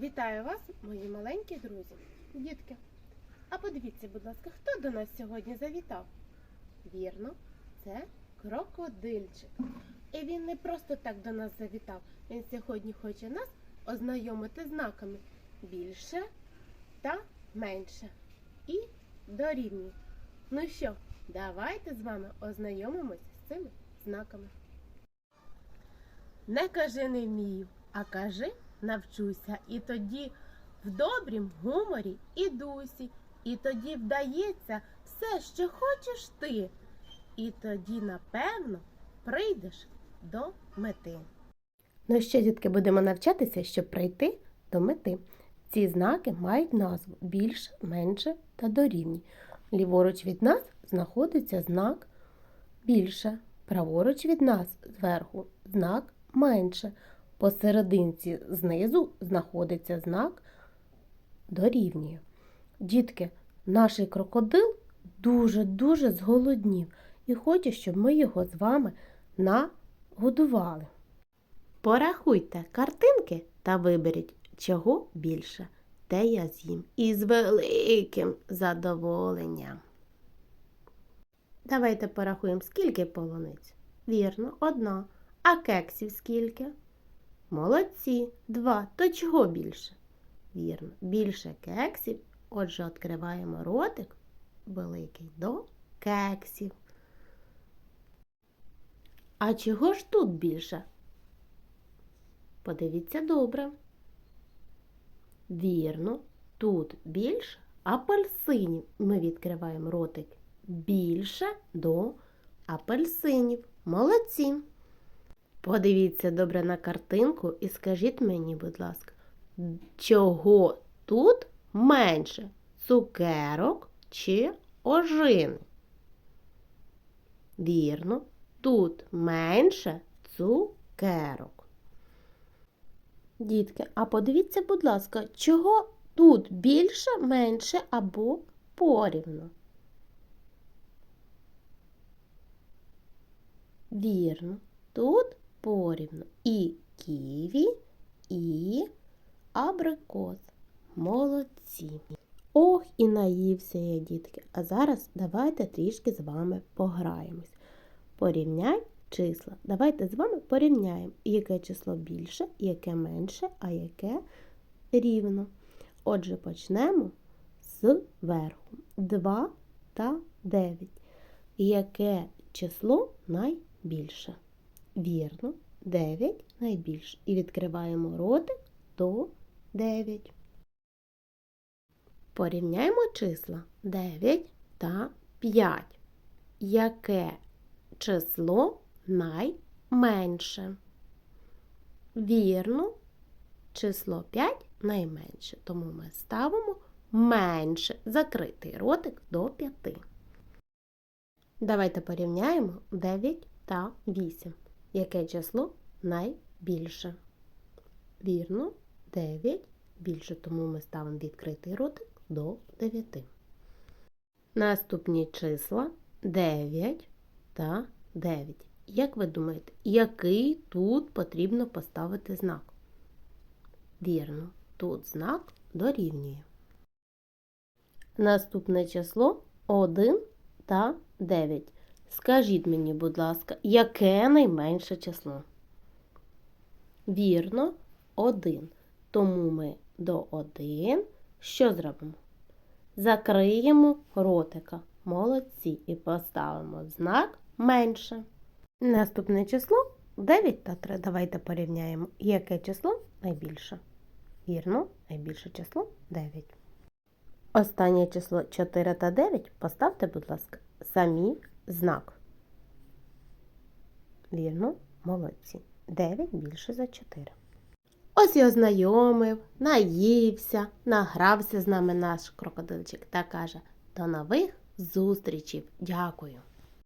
Вітаю вас, мої маленькі друзі, дітки. А подивіться, будь ласка, хто до нас сьогодні завітав? Вірно, це крокодильчик. І він не просто так до нас завітав. Він сьогодні хоче нас ознайомити знаками більше та менше. І дорівнює. Ну що, давайте з вами ознайомимось з цими знаками. Не кажи не вмію, а кажи навчуся. І тоді в добрім гуморі і дусі, і тоді вдається все, що хочеш ти. І тоді, напевно, прийдеш до мети. Ну що, дітки, будемо навчатися, щоб прийти до мети. Ці знаки мають назву більше, менше та дорівнює. Ліворуч від нас знаходиться знак більше, праворуч від нас зверху знак менше. Посерединці знизу знаходиться знак дорівнює. Дітки, наш крокодил дуже-дуже зголоднів і хоче, щоб ми його з вами нагодували. Порахуйте картинки та виберіть, чого більше. Те я з'їм із великим задоволенням. Давайте порахуємо, скільки полуниць. Вірно, одна. А кексів скільки? Молодці, два. То чого більше? Вірно, більше кексів. Отже, відкриваємо ротик великий до кексів. А чого ж тут більше? Подивіться добре. Вірно, тут більше апельсинів. Ми відкриваємо ротик більше до апельсинів. Молодці. Подивіться добре на картинку і скажіть мені, будь ласка, чого тут менше? Цукерок чи ожини? Вірно, тут менше цукерок. Дітки, а подивіться, будь ласка, чого тут більше, менше або порівну? Вірно, тут порівну і ківі, і абрикос. Молодці. Ох, і наївся я, дітки. А зараз давайте трішки з вами пограємось. Порівняй числа. Давайте з вами порівняємо, яке число більше, яке менше, а яке рівно. Отже, почнемо з верху. 2 та 9. Яке число найбільше? Вірно, 9 найбільше. І відкриваємо ротик до 9. Порівняємо числа 9 та 5. Яке число найменше? Вірно, число 5 найменше. Тому ми ставимо менше закритий ротик до 5. Давайте порівняємо 9 та 8. Яке число найбільше? Вірно, 9 більше, тому ми ставимо відкритий ротик до 9. Наступні числа 9 та 9. Як ви думаєте, який тут потрібно поставити знак? Вірно, тут знак дорівнює. Наступне число 1 та 9. Скажіть мені, будь ласка, яке найменше число? Вірно, 1. Тому ми до 1 що зробимо? Закриємо ротика. Молодці. І поставимо знак менше. Наступне число 9 та 3. Давайте порівняємо, яке число найбільше. Вірно, найбільше число 9. Останнє число 4 та 9 поставте, будь ласка, самі знак. Вірно, молодці. 9 більше за 4. Ось я ознайомив, наївся, награвся з нами наш крокодильчик та каже: до нових зустрічей. Дякую.